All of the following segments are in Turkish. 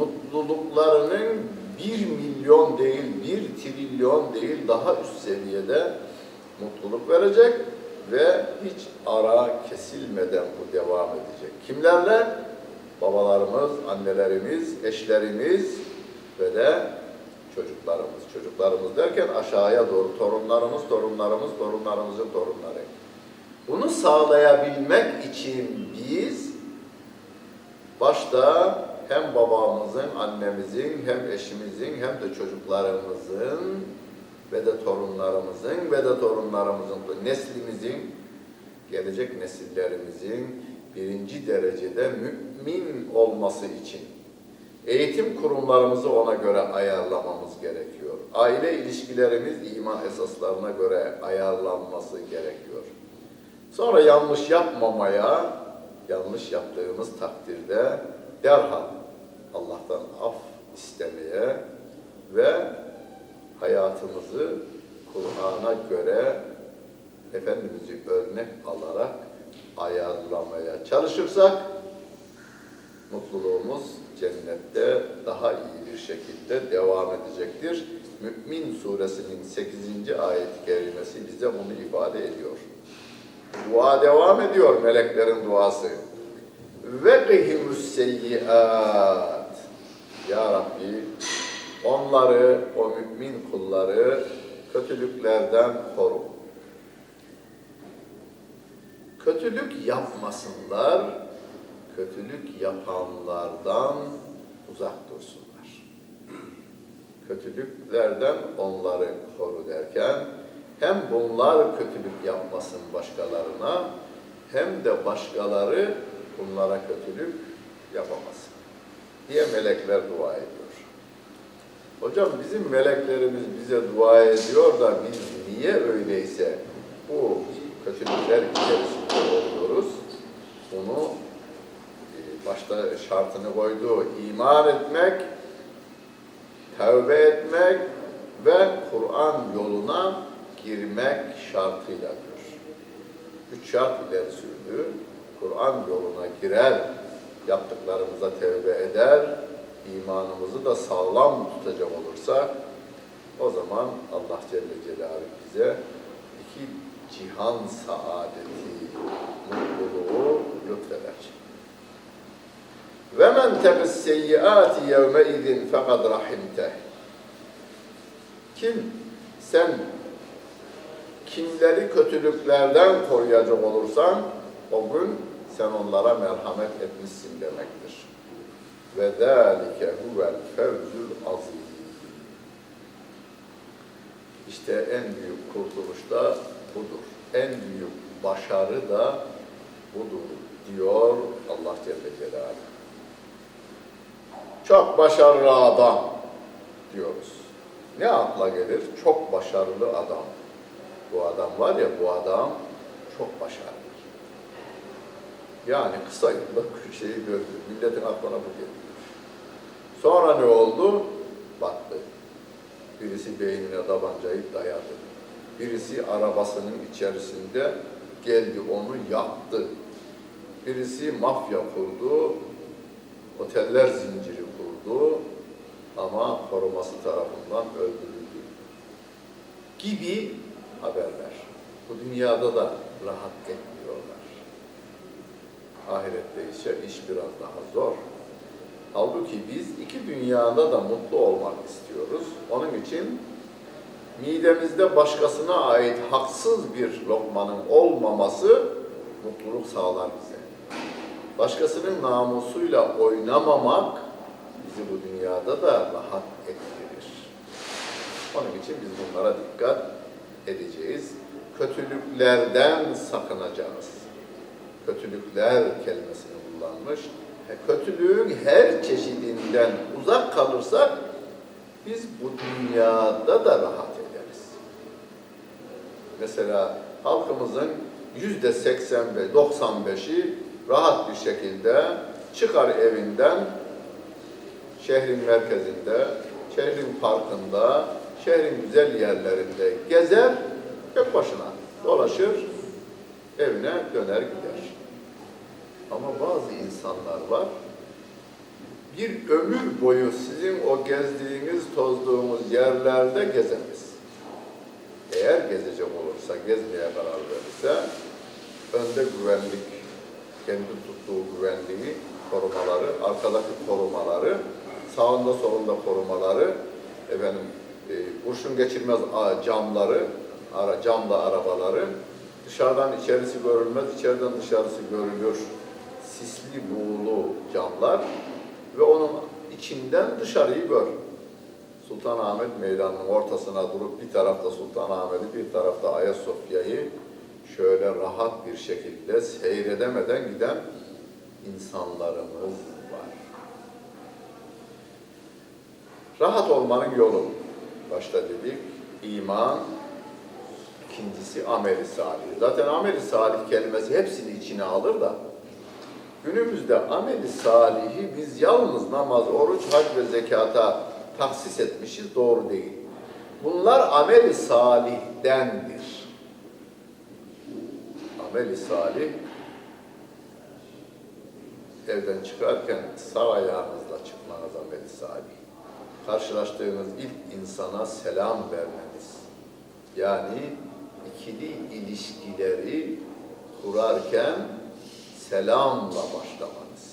mutluluklarının bir milyon değil, bir trilyon değil daha üst seviyede mutluluk verecek ve hiç ara kesilmeden bu devam edecek. Kimlerle? Babalarımız, annelerimiz, eşlerimiz ve de çocuklarımız. Çocuklarımız derken aşağıya doğru torunlarımız, torunlarımız, torunlarımızın torunları. Bunu sağlayabilmek için biz başta hem babamızın, annemizin, hem eşimizin, hem de çocuklarımızın ve de torunlarımızın ve de torunlarımızın, neslimizin, gelecek nesillerimizin birinci derecede mümin olması için eğitim kurumlarımızı ona göre ayarlamamız gerekiyor. Aile ilişkilerimiz iman esaslarına göre ayarlanması gerekiyor. Sonra yanlış yapmamaya, yanlış yaptığımız takdirde derhal Allah'tan af istemeye ve hayatımızı Kur'an'a göre Efendimiz'i örnek alarak ayarlamaya çalışırsak mutluluğumuz cennette daha iyi bir şekilde devam edecektir. Mü'min suresinin 8. ayet-i kerimesi bize bunu ifade ediyor. Dua devam ediyor meleklerin duası. Ve kıhimus. Ya Rabbi onları, o mümin kulları kötülüklerden koru. Kötülük yapmasınlar, kötülük yapanlardan uzak dursunlar. Kötülüklerden onları koru derken hem bunlar kötülük yapmasın başkalarına hem de başkaları bunlara kötülük yapamasın diye melekler dua ediyor. Hocam bizim meleklerimiz bize dua ediyor da biz niye öyleyse bu kötülükler içerisinde oluyoruz? Bunu e, başta şartını koydu. İman etmek, tövbe etmek ve Kur'an yoluna girmek şartıyla diyor. Üç şart ileri sürdü. Kur'an yoluna girer, yaptıklarımıza tevbe eder, imanımızı da sağlam tutacak olursa o zaman Allah Celle Celaluhu bize iki cihan saadeti, mutluluğu lütfeder. Ve men teqis seyyiati yevme izin fekad rahimteh. Kim sen kimleri kötülüklerden koruyacak olursan o gün sen onlara merhamet etmişsin demektir. Ve zâlike huvel fevzül azîm. İşte en büyük kurtuluş da budur. En büyük başarı da budur diyor Allah Celle Celaluhu. Çok başarılı adam diyoruz. Ne akla gelir? Çok başarılı adam. Bu adam var ya, bu adam çok başarılı. Yani kısa yılda şeyi gördü. Milletin aklına bu geliyor. Sonra ne oldu? Battı. Birisi beynine tabancayı dayadı. Birisi arabasının içerisinde geldi onu yaktı. Birisi mafya kurdu, oteller zinciri kurdu ama koruması tarafından öldürüldü. Gibi haberler. Bu dünyada da rahat etmiyorlar. Ahirette ise iş biraz daha zor. Halbuki biz iki dünyada da mutlu olmak istiyoruz. Onun için midemizde başkasına ait haksız bir lokmanın olmaması mutluluk sağlar bize. Başkasının namusuyla oynamamak bizi bu dünyada da rahat ettirir. Onun için biz bunlara dikkat edeceğiz. Kötülüklerden sakınacağız. Kötülükler kelimesini kullanmış. E, Kötülüğün her çeşidinden uzak kalırsak biz bu dünyada da rahat ederiz. Mesela halkımızın yüzde 80 ve 95'i rahat bir şekilde çıkar evinden şehrin merkezinde, şehrin parkında, şehrin güzel yerlerinde gezer, tek başına dolaşır, evine döner gider. Ama bazı insanlar var, bir ömür boyu sizin o gezdiğiniz, tozduğunuz yerlerde gezemez. Eğer gezecek olursa, gezmeye karar verirse, önde güvenlik, kendi tuttuğu güvenliği, korumaları, arkadaki korumaları, sağında solunda korumaları, efendim, e, kurşun geçirmez camları, ara, camlı arabaları, dışarıdan içerisi görülmez, içeriden dışarısı görülür. Sisli buğulu camlar ve onun içinden dışarıyı gör. Sultanahmet Meydanı'nın ortasına durup bir tarafta Sultanahmet'i, bir tarafta Ayasofya'yı şöyle rahat bir şekilde seyredemeden giden insanlarımız var. Rahat olmanın yolu. Başta dedik iman, ikincisi ameli salih. Zaten ameli salih kelimesi hepsini içine alır da günümüzde ameli salihi biz yalnız namaz, oruç, hac ve zekata tahsis etmişiz. Doğru değil. Bunlar ameli salihdendir. Ameli salih evden çıkarken sağ ayağınızla çıkmanız ameli salih. Karşılaştığınız ilk insana selam vermeniz. Yani ikili ilişkileri kurarken selamla başlamanız.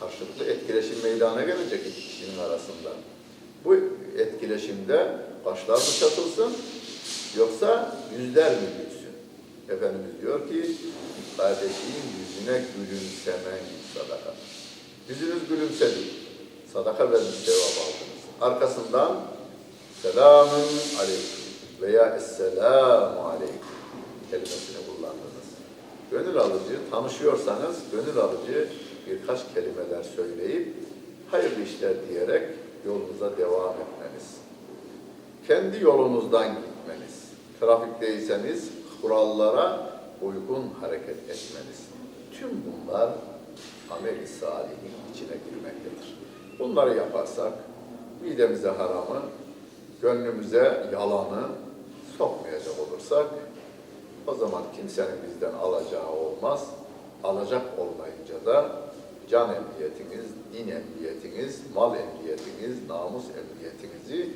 Karşılıklı etkileşim meydana gelecek iki kişinin arasında. Bu etkileşimde başlar mı çatılsın yoksa yüzler mi gülsün? Efendimiz diyor ki kardeşin yüzüne gülümsemen sadaka. Yüzünüz gülümsedi. Sadaka vermiş sevap aldınız. Arkasından selamun aleyküm veya esselamu aleyküm kelimesini. Gönül alıcı, tanışıyorsanız gönül alıcı birkaç kelimeler söyleyip hayırlı işler diyerek yolunuza devam etmeniz. Kendi yolunuzdan gitmeniz. Trafikteyseniz kurallara uygun hareket etmeniz. Tüm bunlar amel-i salihin içine girmektedir. Bunları yaparsak midemize haramı, gönlümüze yalanı sokmayacak olursak o zaman kimsenin bizden alacağı olmaz. Alacak olmayınca da can emniyetiniz, din emniyetiniz, mal emniyetiniz, namus emniyetinizi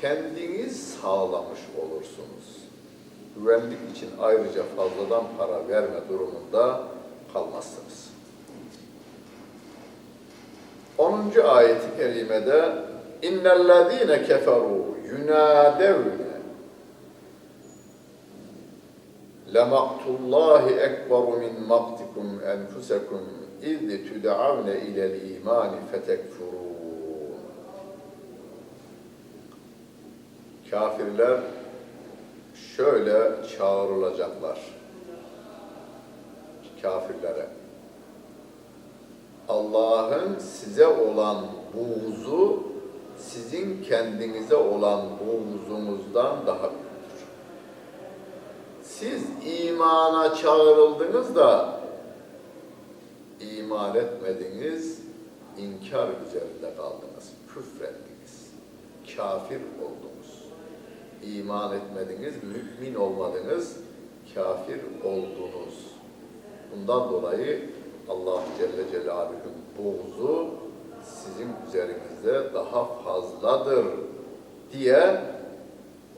kendiniz sağlamış olursunuz. Güvenlik için ayrıca fazladan para verme durumunda kalmazsınız. 10. ayeti kerimede innellezîne keferû yunâdevne lemaktullahi ekberu min maktikum enfusekum iz tud'avne ilel imani fetekfurûn Kafirler şöyle çağrılacaklar kafirlere. Allah'ın size olan buğzu sizin kendinize olan buğzunuzdan daha büyüktür. Siz imana çağrıldınız da iman etmediniz, inkar üzerinde kaldınız, küfrettiniz, kafir oldunuz. İman etmediniz, mümin olmadınız, kafir oldunuz. Bundan dolayı Allah Celle Celaluhu'nun buğzu sizin üzerinizde daha fazladır diye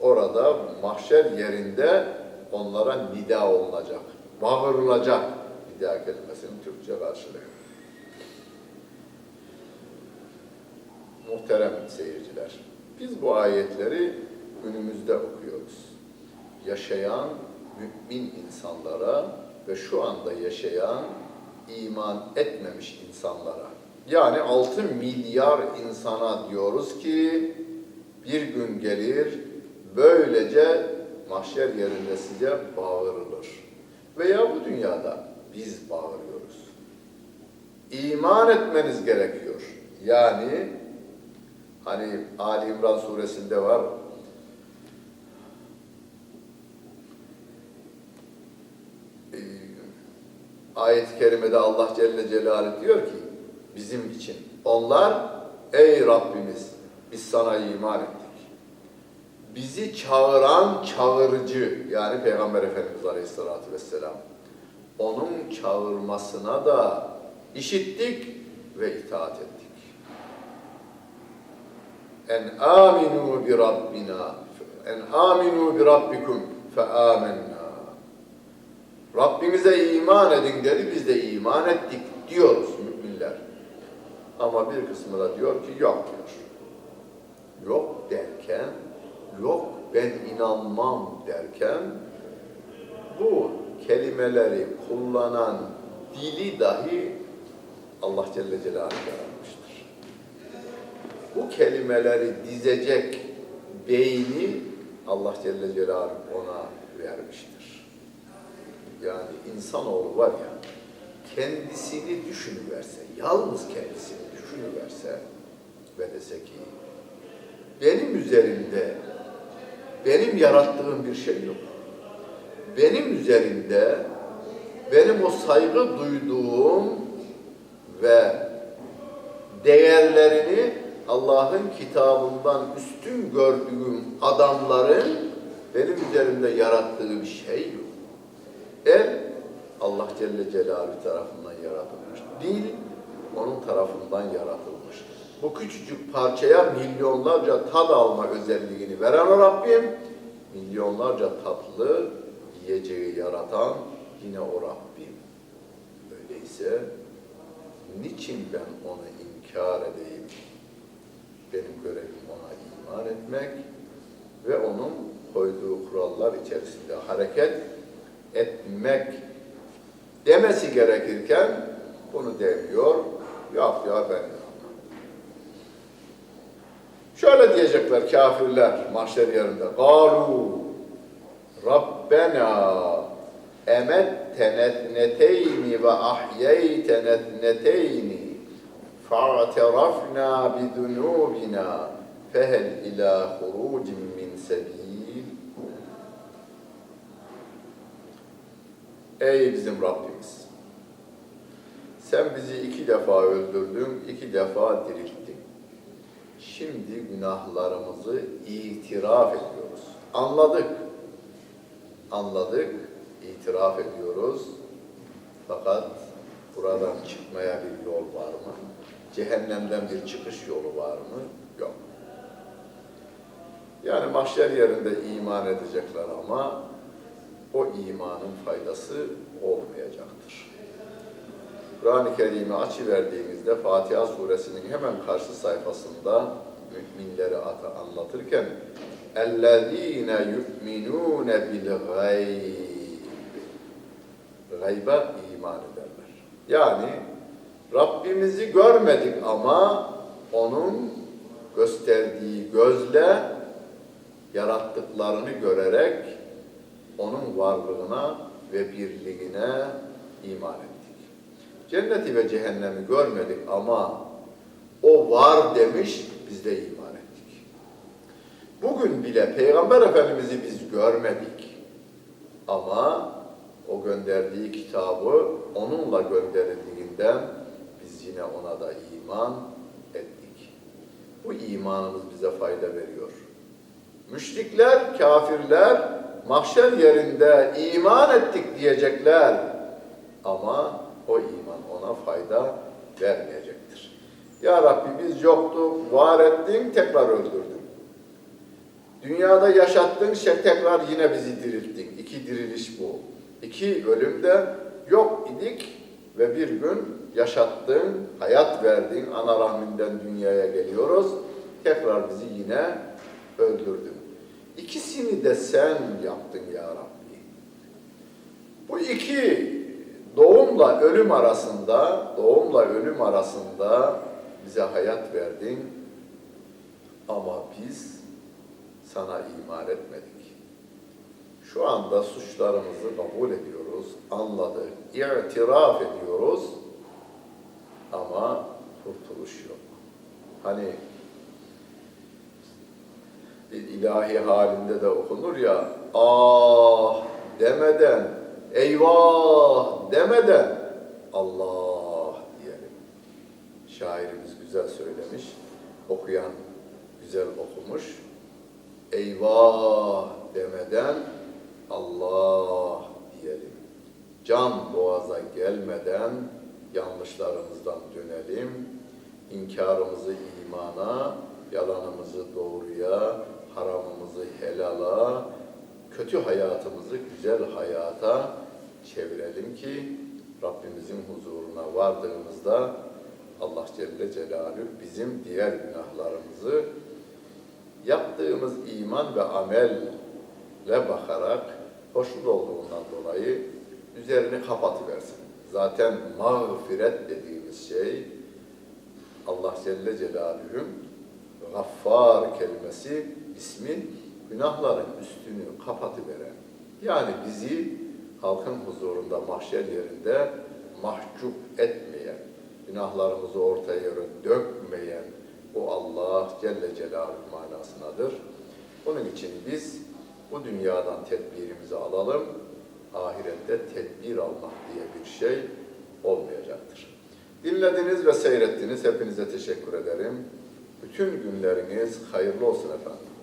orada mahşer yerinde onlara nida olunacak, bağırılacak nida kelimesinin Türkçe karşılığı. Muhterem seyirciler, biz bu ayetleri günümüzde okuyoruz. Yaşayan mümin insanlara ve şu anda yaşayan iman etmemiş insanlara. Yani 6 milyar insana diyoruz ki bir gün gelir böylece mahşer yerinde size bağırılır. Veya bu dünyada biz bağırıyoruz. İman etmeniz gerekiyor. Yani hani Ali İmran suresinde var ayet-i kerimede Allah Celle Celaluhu diyor ki bizim için onlar ey Rabbimiz biz sana iman ettik. Bizi çağıran çağırıcı yani Peygamber Efendimiz Aleyhisselatü Vesselam onun çağırmasına da işittik ve itaat ettik. En aminu bi rabbina. En aminu bi rabbikum fe amennâ. Rabbimize iman edin dedi, biz de iman ettik diyoruz müminler. Ama bir kısmı da diyor ki yok diyor. Yok derken, ben inanmam derken, bu kelimeleri kullanan dili dahi Allah Celle Celaluhu yaratmıştır. Bu kelimeleri dizecek beyni Allah Celle Celaluhu ona vermiştir. Yani insanoğlu var ya, kendisini düşünüverse, yalnız kendisini düşünüverse ve dese ki, benim üzerimde benim yarattığım bir şey yok. Benim üzerimde benim o saygı duyduğum ve değerlerini Allah'ın kitabından üstün gördüğüm adamların benim üzerimde yarattığı bir şey yok. El Allah Celle Celaluhu tarafından yaratılmış. Dil onun tarafından yaratılmış. Bu küçücük parçaya milyonlarca tad alma özelliğini veren Rabbim, milyonlarca tatlı yiyeceği yaratan yine o Rabbim. Öyleyse niçin ben onu inkar edeyim? Benim görevim ona iman etmek ve onun koyduğu kurallar içerisinde hareket etmek demesi gerekirken bunu demiyor. Yok ya ben Şöyle diyecekler kafirler mahşer yerinde. Galu Rabbena emettene etneteyni ve ahyeytene etneteyni fa'terafna bidunubina fehel ila hurucin min sebil Ey bizim Rabbimiz! Sen bizi iki defa öldürdün, iki defa dirilttin. Şimdi günahlarımızı itiraf ediyoruz. Anladık. Anladık, itiraf ediyoruz. Fakat buradan çıkmaya bir yol var mı? Cehennemden bir çıkış yolu var mı? Yok. Yani mahşer yerinde iman edecekler ama o imanın faydası olmayacaktır. Kur'an-ı Kerim'i açıverdiğimizde Fatiha suresinin hemen karşı sayfasında müminleri ata anlatırken اَلَّذ۪ينَ يُؤْمِنُونَ بِالْغَيْبِ Gayba iman ederler. Yani Rabbimizi görmedik ama onun gösterdiği gözle yarattıklarını görerek onun varlığına ve birliğine iman ettik. Cenneti ve cehennemi görmedik ama o var demiş, biz de iman ettik. Bugün bile Peygamber Efendimiz'i biz görmedik. Ama o gönderdiği kitabı onunla gönderildiğinden biz yine ona da iman ettik. Bu imanımız bize fayda veriyor. Müşrikler, kafirler mahşer yerinde iman ettik diyecekler. Ama o iman fayda vermeyecektir. Ya Rabbi biz yoktuk, var ettin, tekrar öldürdün. Dünyada yaşattın, şey tekrar yine bizi dirilttin. İki diriliş bu. İki ölümde yok idik ve bir gün yaşattın, hayat verdin, ana rahminden dünyaya geliyoruz. Tekrar bizi yine öldürdün. İkisini de sen yaptın ya Rabbi. Bu iki doğumla ölüm arasında, doğumla ölüm arasında bize hayat verdin. Ama biz sana iman etmedik. Şu anda suçlarımızı kabul ediyoruz, anladık, itiraf ediyoruz ama kurtuluş yok. Hani ilahi halinde de okunur ya, ah demeden, eyvah demeden Allah diyelim. Şairimiz güzel söylemiş, okuyan güzel okumuş. Eyvah demeden Allah diyelim. Can boğaza gelmeden yanlışlarımızdan dönelim. İnkarımızı imana, yalanımızı doğruya, haramımızı helala, kötü hayatımızı güzel hayata çevirelim ki Rabbimizin huzuruna vardığımızda Allah Celle Celaluhu bizim diğer günahlarımızı yaptığımız iman ve amelle bakarak hoşnut olduğundan dolayı üzerini kapatıversin. Zaten mağfiret dediğimiz şey Allah Celle Celaluhu'nun Gaffar kelimesi ismi günahların üstünü kapatıveren. Yani bizi halkın huzurunda mahşer yerinde mahcup etmeyen, günahlarımızı ortaya dökmeyen o Allah Celle Celaluhu manasındadır. Onun için biz bu dünyadan tedbirimizi alalım, ahirette tedbir almak diye bir şey olmayacaktır. Dinlediniz ve seyrettiniz. Hepinize teşekkür ederim. Bütün günleriniz hayırlı olsun efendim.